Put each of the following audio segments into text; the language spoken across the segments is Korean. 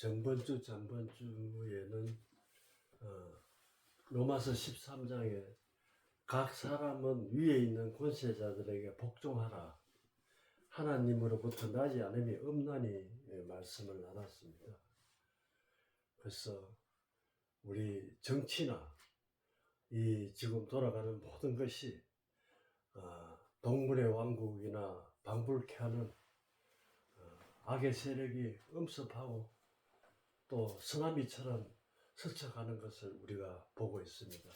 전번 주 전번 주에는 어, 로마서 13장에 각 사람은 위에 있는 권세자들에게 복종하라. 하나님으로부터 나지 않음이 없나니 예, 말씀을 나눴습니다. 그래서 우리 정치나 이 지금 돌아가는 모든 것이 어, 동물의 왕국이나 방불케 하는 어, 악의 세력이 엄습하고 또 쓰나미처럼 스쳐가는 것을 우리가 보고 있습니다.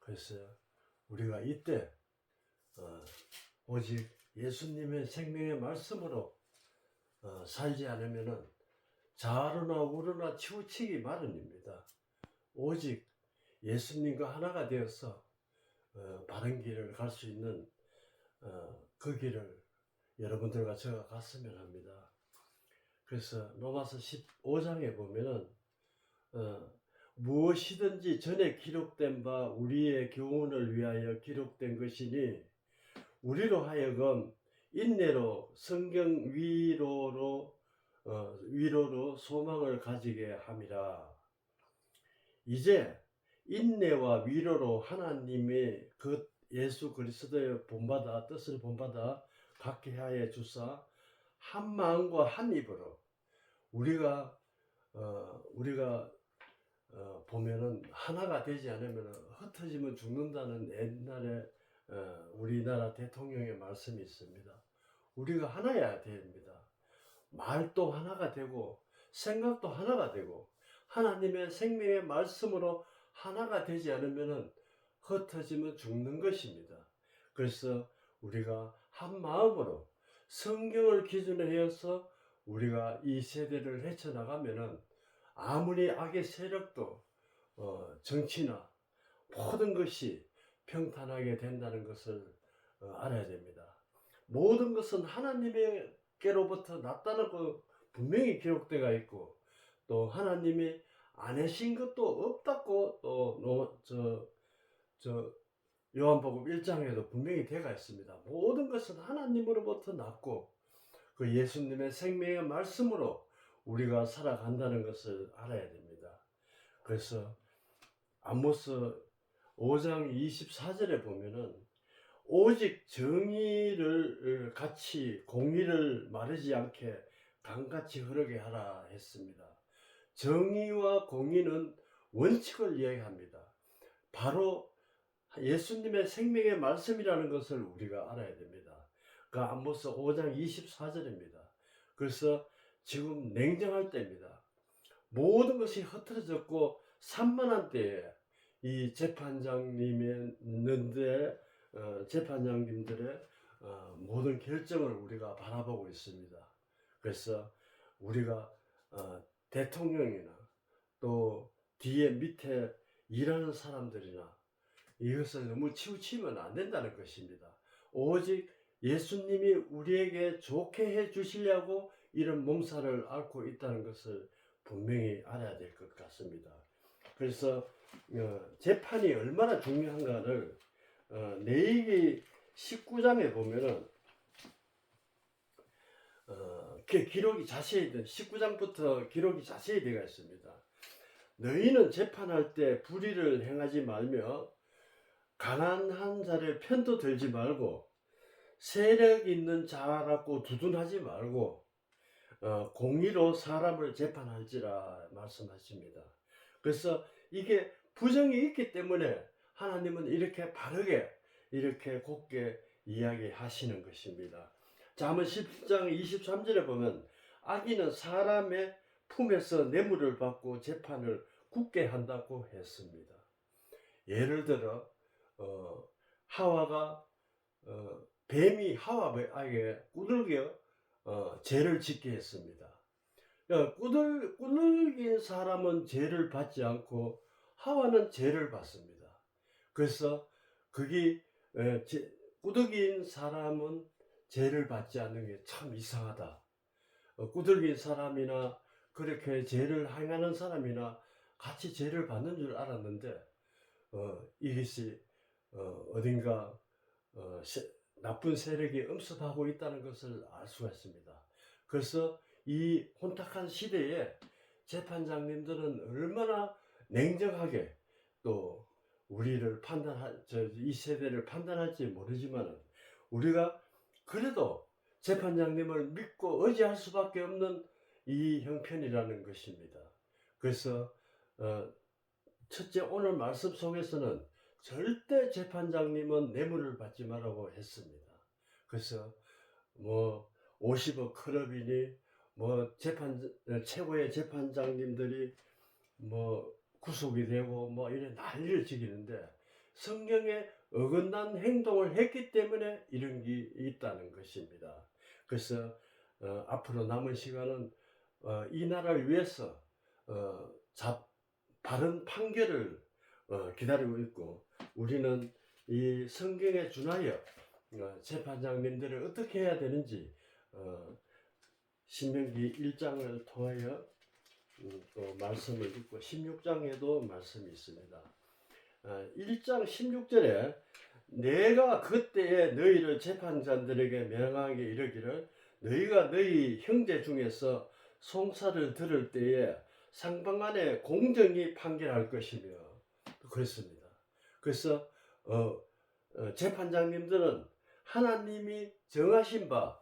그래서 우리가 이때 어, 오직 예수님의 생명의 말씀으로 어, 살지 않으면은 좌로나 우로나 치우치기 마련입니다. 오직 예수님과 하나가 되어서 어, 바른 길을 갈 수 있는 어, 그 길을 여러분들과 제가 갔으면 합니다. 그래서 로마서 15장에 보면은 어, 무엇이든지 전에 기록된 바 우리의 교훈을 위하여 기록된 것이니 우리로 하여금 인내로 성경 위로로 어, 위로로 소망을 가지게 함이라. 이제 인내와 위로로 하나님의 그 예수 그리스도의 본받아 뜻을 본받아 갖게 하여 주사 한 마음과 한 입으로 우리가 어, 우리가 어, 보면은 하나가 되지 않으면 흩어지면 죽는다는 옛날에 어, 우리나라 대통령의 말씀이 있습니다. 우리가 하나여야 됩니다. 말도 하나가 되고 생각도 하나가 되고 하나님의 생명의 말씀으로 하나가 되지 않으면 흩어지면 죽는 것입니다. 그래서 우리가 한 마음으로 성경을 기준으로 해서 우리가 이 세대를 헤쳐나가면은 아무리 악의 세력도 어, 정치나 모든 것이 평탄하게 된다는 것을 어, 알아야 됩니다. 모든 것은 하나님께로부터 났다는 거 분명히 기록되어 있고 또 하나님이 안 하신 것도 없다고 또저저 저 요한복음 1장에도 분명히 되어 있습니다. 모든 것은 하나님으로부터 났고 그 예수님의 생명의 말씀으로 우리가 살아간다는 것을 알아야 됩니다. 그래서 아모스 5장 24절에 보면은 오직 정의를 같이 공의를 마르지 않게 강같이 흐르게 하라 했습니다. 정의와 공의는 원칙을 이야기합니다. 바로 예수님의 생명의 말씀이라는 것을 우리가 알아야 됩니다. 그 암모스 5장 24절입니다. 그래서 지금 냉정할 때입니다. 모든 것이 흐트러졌고 산만한 때에 이 재판장님의 어, 재판장님들의 어, 모든 결정을 우리가 바라보고 있습니다. 그래서 우리가 어, 대통령이나 또 뒤에 밑에 일하는 사람들이나 이것을 너무 치우치면 안 된다는 것입니다. 오직 예수님이 우리에게 좋게 해 주시려고 이런 몸살을 앓고 있다는 것을 분명히 알아야 될 것 같습니다. 그래서 어, 재판이 얼마나 중요한가를 어, 내기 19장에 보면은 어, 그 기록이 자세히 19장부터 기록이 자세히 되어 있습니다. 너희는 재판할 때 불의를 행하지 말며 가난한 자를 편도 들지 말고 세력 있는 자라고 두둔하지 말고 어, 공의로 사람을 재판할지라 말씀하십니다. 그래서 이게 부정이 있기 때문에 하나님은 이렇게 바르게 이렇게 곱게 이야기하시는 것입니다. 잠언 10장 23절에 보면 악인은 사람의 품에서 뇌물을 받고 재판을 굳게 한다고 했습니다. 예를 들어 어, 하와가 어, 뱀이 하와에게 꾸들겨 어, 죄를 짓게 했습니다. 꾸들, 꾸들긴 사람은 죄를 받지 않고 하와는 죄를 받습니다. 그래서 그게 꾸덕인 사람은 죄를 받지 않는 게 참 이상하다. 어, 꾸덕인 사람이나 그렇게 죄를 행하는 사람이나 같이 죄를 받는 줄 알았는데 어, 이것이 어, 딘가 어, 세, 나쁜 세력이 음습하고 있다는 것을 알 수가 있습니다. 그래서 이 혼탁한 시대에 재판장님들은 얼마나 냉정하게 또 우리를 판단할 저이 세대를 판단할지 모르지만 우리가 그래도 재판장님을 믿고 의지할 수밖에 없는 이 형편이라는 것입니다. 그래서 어, 첫째 오늘 말씀 속에서는 절대 재판장님은 뇌물을 받지 말라고 했습니다. 그래서 뭐 50억 클럽이니 뭐 재판 최고의 재판장님들이 뭐 구속이 되고 뭐 이래 난리를 지기는데 성경에 어긋난 행동을 했기 때문에 이런 게 있다는 것입니다. 그래서 어, 앞으로 남은 시간은 어, 이 나라를 위해서 어, 자, 바른 판결을 어, 기다리고 있고 우리는 이 성경에 준하여 어, 재판장님들을 어떻게 해야 되는지 어, 신명기 1장을 통하여 음, 또 말씀을 듣고 16장에도 말씀이 있습니다. 어, 1장 16절에 내가 그때에 너희를 재판장들에게 명하게 이르기를 너희가 너희 형제 중에서 송사를 들을 때에 상방간에 공정히 판결할 것이며 그랬습니다. 그래서 어, 어, 재판장님들은 하나님이 정하신 바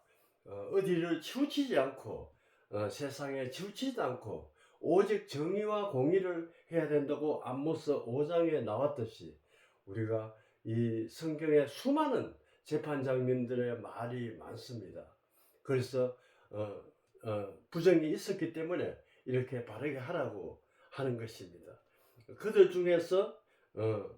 어, 어디를 치우치지 않고 어, 세상에 치우치지 않고 오직 정의와 공의를 해야 된다고 안모서 5장에 나왔듯이 우리가 이 성경에 수많은 재판장님들의 말이 많습니다. 그래서 어, 어, 부정이 있었기 때문에 이렇게 바르게 하라고 하는 것입니다. 그들 중에서 어,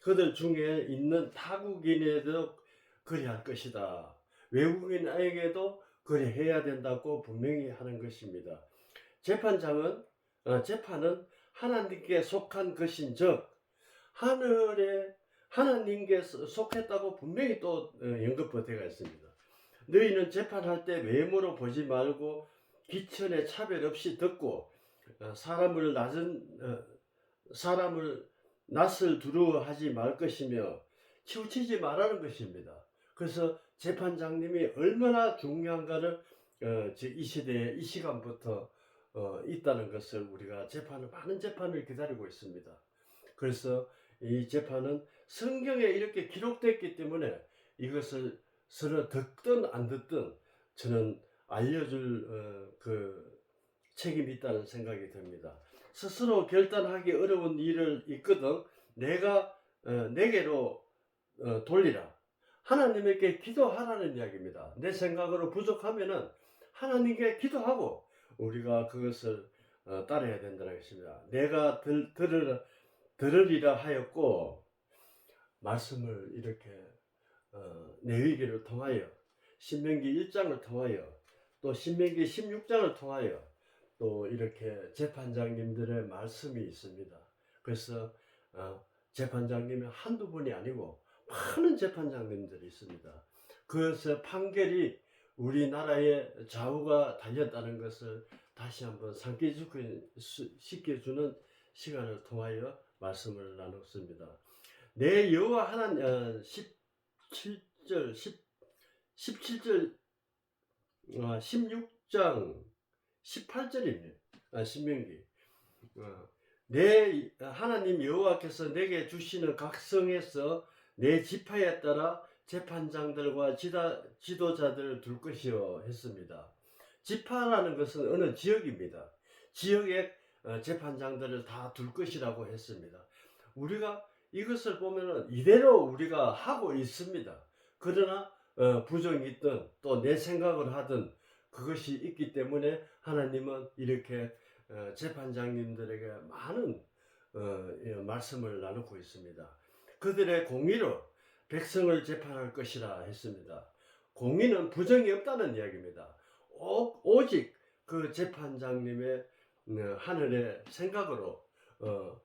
그들 중에 있는 타국인에도 그리할 것이다. 외국인에게도 그리 해야 된다고 분명히 하는 것입니다. 재판장은 어, 재판은 하나님께 속한 것인즉 하늘에 하나님께 속했다고 분명히 또 어, 연급부대가 있습니다. 너희는 재판할 때 외모로 보지 말고 기천에 차별 없이 듣고 어, 사람을 낮은 어, 사람을 낯을 두려워하지 말 것이며 치우치지 말라는 것입니다. 그래서 재판장님이 얼마나 중요한가를 어, 저이 시대에 이 시간부터 어, 있다는 것을 우리가 재판을 많은 재판을 기다리고 있습니다. 그래서 이 재판은 성경에 이렇게 기록됐기 때문에 이것을 서로 듣든 안 듣든 저는 알려줄 어, 그 책임이 있다는 생각이 듭니다. 스스로 결단하기 어려운 일을 있거든 내가 어, 내게로 어, 돌리라. 하나님에게 기도하라는 이야기입니다. 내 생각으로 부족하면은 하나님께 기도하고 우리가 그것을 어, 따라야 된다는 것입니다. 내가 들, 들으, 들으리라 하였고 말씀을 이렇게 어, 내위기를 통하여 신명기 1장을 통하여 또 신명기 16장을 통하여 또 이렇게 재판장님들의 말씀이 있습니다. 그래서 어, 재판장님이 한두 분이 아니고 많은 재판장님들이 있습니다. 그래서 판결이 우리나라의 좌우가 달렸다는 것을 다시 한번 상기시켜주는 시간을 통하여 말씀을 나눴습니다. 내 여호와 하나님 어, 17절 10, 17절 어, 16장 18절입니다. 아, 신명기. 어, 내 하나님 여호와께서 내게 주시는 각성에서 내 지파에 따라 재판장들과 지다, 지도자들을 둘 것이요 했습니다. 지파라는 것은 어느 지역입니다. 지역의 어, 재판장들을 다 둘 것이라고 했습니다. 우리가 이것을 보면은 이대로 우리가 하고 있습니다. 그러나 어, 부정이 있든 또 내 생각을 하든 그것이 있기 때문에 하나님은 이렇게 어, 재판장님들에게 많은 말씀을 나누고 있습니다. 그들의 공의로 백성을 재판할 것이라 했습니다. 공의는 부정이 없다는 이야기입니다. 오, 직 그 재판장님의 하늘의 생각으로 어,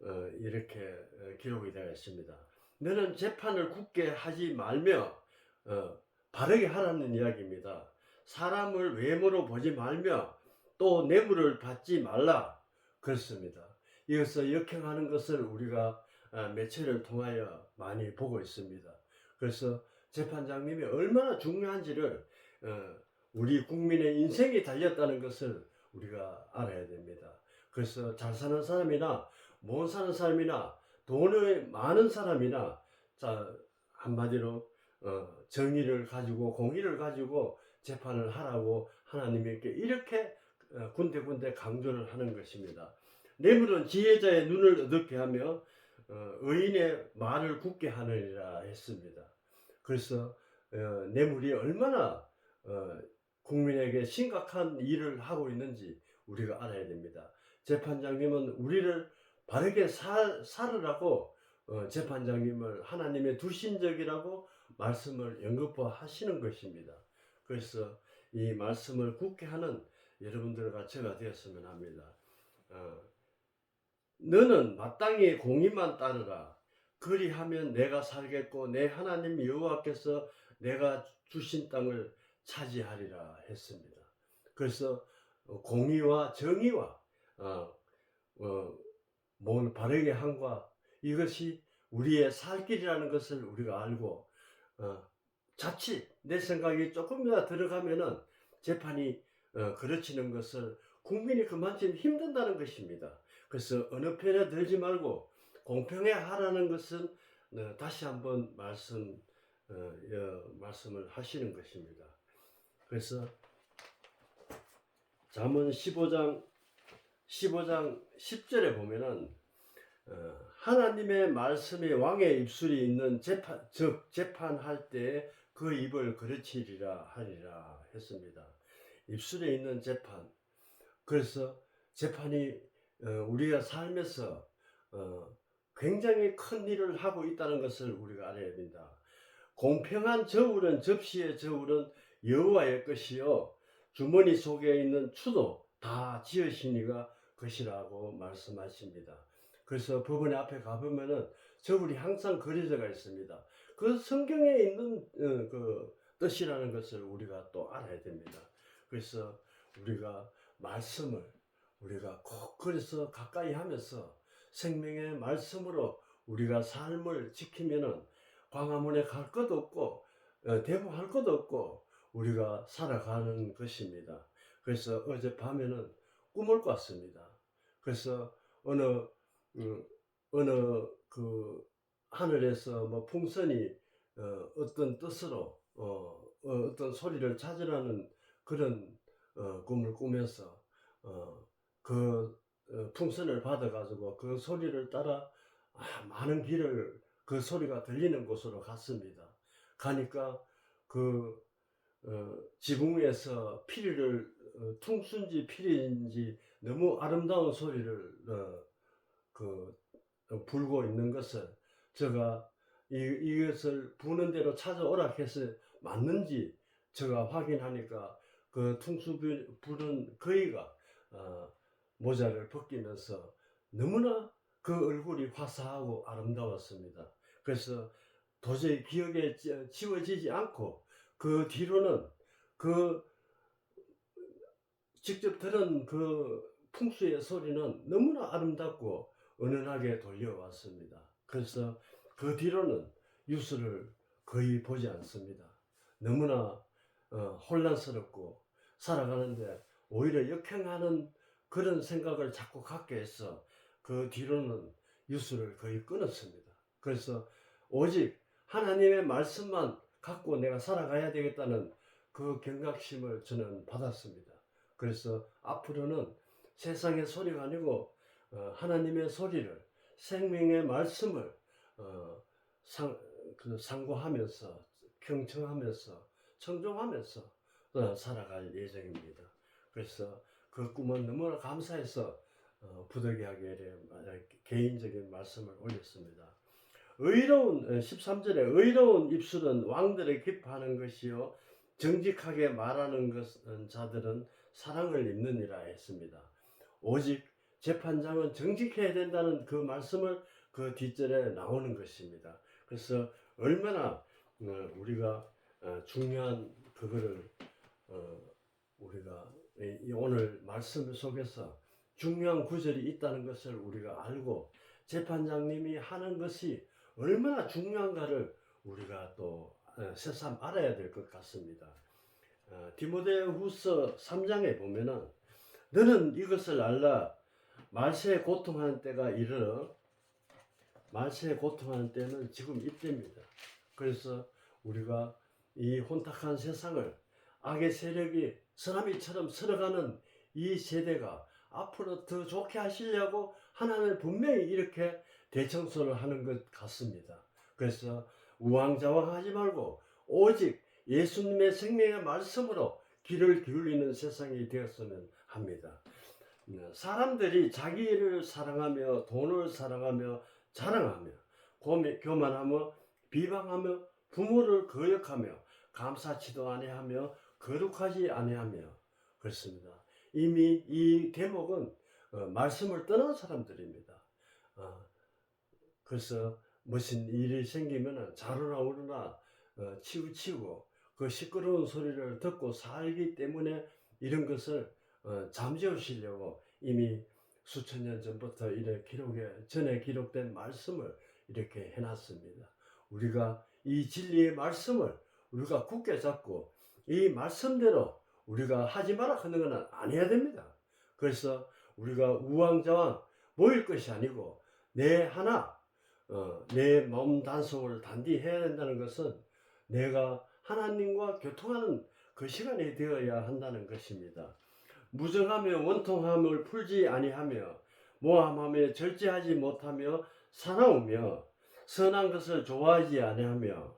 어, 이렇게 어, 기록이 되어 있습니다. 너는 재판을 굳게 하지 말며 어, 바르게 하라는 이야기입니다. 사람을 외모로 보지 말며 또 뇌물을 받지 말라 그렇습니다. 이것을 역행하는 것을 우리가 어, 매체를 통하여 많이 보고 있습니다. 그래서 재판장님이 얼마나 중요한지를 어, 우리 국민의 인생이 달렸다는 것을 우리가 알아야 됩니다. 그래서 잘 사는 사람이나 못 사는 사람이나 돈이 많은 사람이나 자 한마디로 어, 정의를 가지고 공의를 가지고 재판을 하라고 하나님께 이렇게 어, 군데군데 강조를 하는 것입니다. 뇌물은 지혜자의 눈을 어둡게 하며 어, 의인의 말을 굳게 하느니라 했습니다. 그래서 어, 뇌물이 얼마나 어, 국민에게 심각한 일을 하고 있는지 우리가 알아야 됩니다. 재판장님은 우리를 바르게 살, 살으라고 어, 재판장님을 하나님의 두신적이라고 말씀을 연급하시는 것입니다. 그래서 이 말씀을 굳게 하는 여러분들과 제가 되었으면 합니다. 어, 너는 마땅히 공의만 따르라. 그리하면 내가 살겠고 내 하나님 여호와께서 내가 주신 땅을 차지하리라 했습니다. 그래서 어, 공의와 정의와 어, 어, 몸을 바르게 함과 이것이 우리의 살 길이라는 것을 우리가 알고 어, 자칫 내 생각이 조금이나 들어가면은 재판이 어, 그르치는 것을 국민이 그만큼 힘든다는 것입니다. 그래서 어느 편에 들지 말고 공평해 하라는 것은 어, 다시 한번 말씀 어, 어, 말씀을 하시는 것입니다. 그래서 잠언 15장 15장 10절에 보면은 어, 하나님의 말씀이 왕의 입술이 있는 재판 즉 재판할 때 그 입을 그르치리라 하리라 했습니다. 입술에 있는 재판. 그래서 재판이 어, 우리가 삶에서 어, 굉장히 큰 일을 하고 있다는 것을 우리가 알아야 됩니다. 공평한 저울은 접시의 저울은 여호와의 것이요 주머니 속에 있는 추도 다 지으시니가 것이라고 말씀하십니다. 그래서 법원의 앞에 가보면은 저울이 항상 그려져가 있습니다. 그 성경에 있는 어, 그 뜻이라는 것을 우리가 또 알아야 됩니다. 그래서 우리가 말씀을 우리가 꼭 그래서 가까이 하면서 생명의 말씀으로 우리가 삶을 지키면은 광화문에 갈 것도 없고 어, 대부할 것도 없고 우리가 살아가는 것입니다. 그래서 어젯밤에는 꿈을 꿨습니다. 그래서 어느 음, 어느 그 하늘에서 뭐 풍선이 어, 어떤 뜻으로 어, 어, 떤 소리를 찾으라는 그런 어, 꿈을 꾸면서 어, 그 어, 풍선을 받아가지고 그 소리를 따라 아, 많은 길을 그 소리가 들리는 곳으로 갔습니다. 가니까 그 어, 지붕 위에서 피리를 어, 퉁순지 피리인지 너무 아름다운 소리를 어, 그 어, 불고 있는 것을 제가 이, 이것을 부는 대로 찾아오라 해서 맞는지 제가 확인하니까 그 퉁수 불- 부른 거위가 어, 모자를 벗기면서 너무나 그 얼굴이 화사하고 아름다웠습니다. 그래서 도저히 기억에 지- 지워지지 않고 그 뒤로는 그 직접 들은 그 풍수의 소리는 너무나 아름답고 은은하게 돌려왔습니다. 그래서 그 뒤로는 뉴스를 거의 보지 않습니다. 너무나 어, 혼란스럽고 살아가는데 오히려 역행하는 그런 생각을 자꾸 갖게 해서 그 뒤로는 뉴스를 거의 끊었습니다. 그래서 오직 하나님의 말씀만 갖고 내가 살아가야 되겠다는 그 경각심을 저는 받았습니다. 그래서 앞으로는 세상의 소리가 아니고 어, 하나님의 소리를 생명의 말씀을 어, 상, 그 상고하면서 경청하면서 청종하면서 어, 살아갈 예정입니다. 그래서 그 꿈은 너무나 감사해서 어, 부득이하게 개인적인 말씀을 올렸습니다. 의로운 13절에 의로운 입술은 왕들을 기뻐하는 것이요 정직하게 말하는 것은 자들은 사랑을 입느니라 했습니다. 오직 재판장은 정직해야 된다는 그 말씀을 그 뒷절에 나오는 것입니다. 그래서 얼마나 어, 우리가 어, 중요한 그거를 어, 우리가 오늘 말씀 속에서 중요한 구절이 있다는 것을 우리가 알고 재판장님이 하는 것이 얼마나 중요한가를 우리가 또 어, 새삼 알아야 될 것 같습니다. 어, 디모데후서 3장에 보면은 너는 이것을 알라 말세에 고통하는 때가 이르러 말세에 고통하는 때는 지금 이때입니다. 그래서 우리가 이 혼탁한 세상을 악의 세력이 쓰나미처럼 쓸어가는 이 세대가 앞으로 더 좋게 하시려고 하나님은 분명히 이렇게 대청소를 하는 것 같습니다. 그래서 우왕좌왕하지 말고 오직 예수님의 생명의 말씀으로 귀를 기울이는 세상이 되었으면 합니다. 음, 사람들이 자기를 사랑하며 돈을 사랑하며 자랑하며 교만하며 비방하며 부모를 거역하며 감사치도 아니하며 거룩하지 아니하며 그렇습니다. 이미 이 대목은 어, 말씀을 떠난 사람들입니다. 어, 그래서 무슨 일이 생기면 자루나 우루나 어, 치우치고 그 시끄러운 소리를 듣고 살기 때문에 이런 것을 어, 잠재우시려고 이미 수천 년 전부터 이래 기록에 전에 기록된 말씀을 이렇게 해놨습니다. 우리가 이 진리의 말씀을 우리가 굳게 잡고 이 말씀대로 우리가 하지 마라 하는 것은 안 해야 됩니다. 그래서 우리가 우왕좌왕 모일 것이 아니고 내 하나 어, 내 몸 단속을 단디 해야 된다는 것은 내가 하나님과 교통하는 그 시간이 되어야 한다는 것입니다. 무정하며 원통함을 풀지 아니하며 모함하며 절제하지 못하며 사나우며 선한 것을 좋아하지 아니하며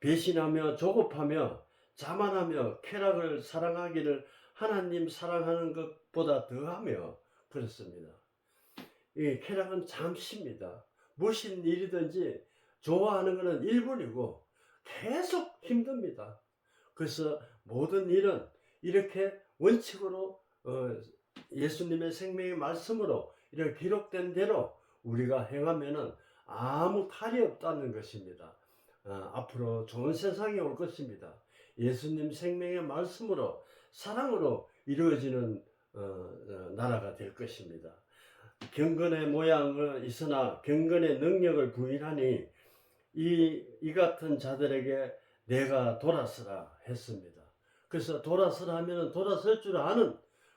배신하며 조급하며 자만하며 쾌락을 사랑하기를 하나님 사랑하는 것보다 더하며 그렇습니다. 이 쾌락은 잠시입니다. 무슨 일이든지 좋아하는 것은 일분이고 계속 힘듭니다. 그래서 모든 일은 이렇게 원칙으로 어, 예수님의 생명의 말씀으로 이렇게 기록된 대로 우리가 행하면은 아무 탈이 없다는 것입니다. 어, 앞으로 좋은 세상이 올 것입니다. 예수님 생명의 말씀으로 사랑으로 이루어지는 어, 어, 나라가 될 것입니다. 경건의 모양은 있으나 경건의 능력을 부인하니 이, 이 같은 자들에게 내가 돌아서라 했습니다. 그래서 돌아서라 하면 돌아설 줄 아는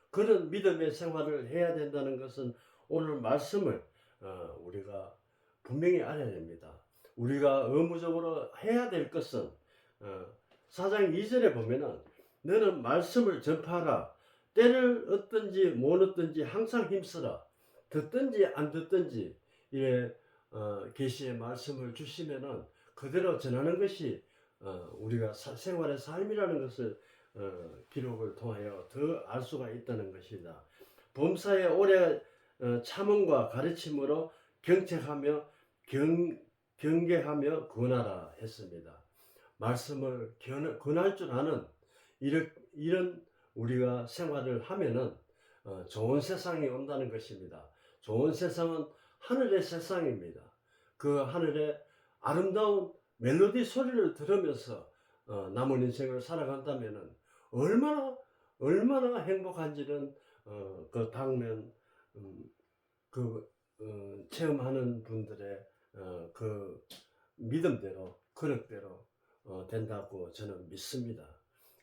그런 믿음의 생활을 해야 된다는 것은 오늘 말씀을 어, 우리가 분명히 알아야 됩니다. 우리가 의무적으로 해야 될 것은 어, 사장 2절에 보면은 너는 말씀을 전파하라 때를 얻든지 못 얻든지 항상 힘쓰라 듣든지 안 듣든지 이래 어, 계시의 말씀을 주시면은 그대로 전하는 것이 어, 우리가 사- 생활의 삶이라는 것을 어, 기록을 통하여 더 알 수가 있다는 것이다. 범사의 오래 어, 참음과 가르침으로 경책하며 경, 경계하며 권하라 했습니다. 말씀을 견, 권할 줄 아는 이런, 이런 우리가 생활을 하면은 어, 좋은 세상이 온다는 것입니다. 좋은 세상은 하늘의 세상입니다. 그 하늘의 아름다운 멜로디 소리를 들으면서 어, 남은 인생을 살아간다면은 얼마나 얼마나 행복한지는 어, 그 당면 음, 그 어, 체험하는 분들의 어, 그 믿음대로 그릇대로 어, 된다고 저는 믿습니다.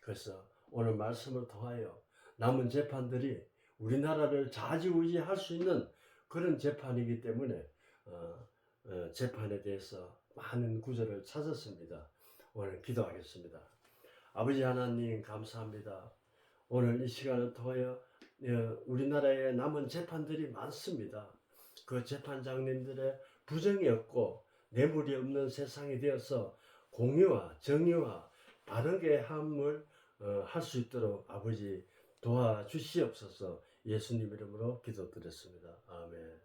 그래서 오늘 말씀을 통하여 남은 재판들이 우리나라를 좌지우지할 수 있는 그런 재판이기 때문에 어, 어, 재판에 대해서 많은 구절을 찾았습니다. 오늘 기도하겠습니다. 아버지 하나님 감사합니다. 오늘 이 시간을 통하여 어, 우리나라에 남은 재판들이 많습니다. 그 재판장님들의 부정이 없고 뇌물이 없는 세상이 되어서 공의와 정의와 바르게 함을 어, 할수 있도록 아버지 도와주시옵소서 예수님 이름으로 기도드렸습니다. 아멘.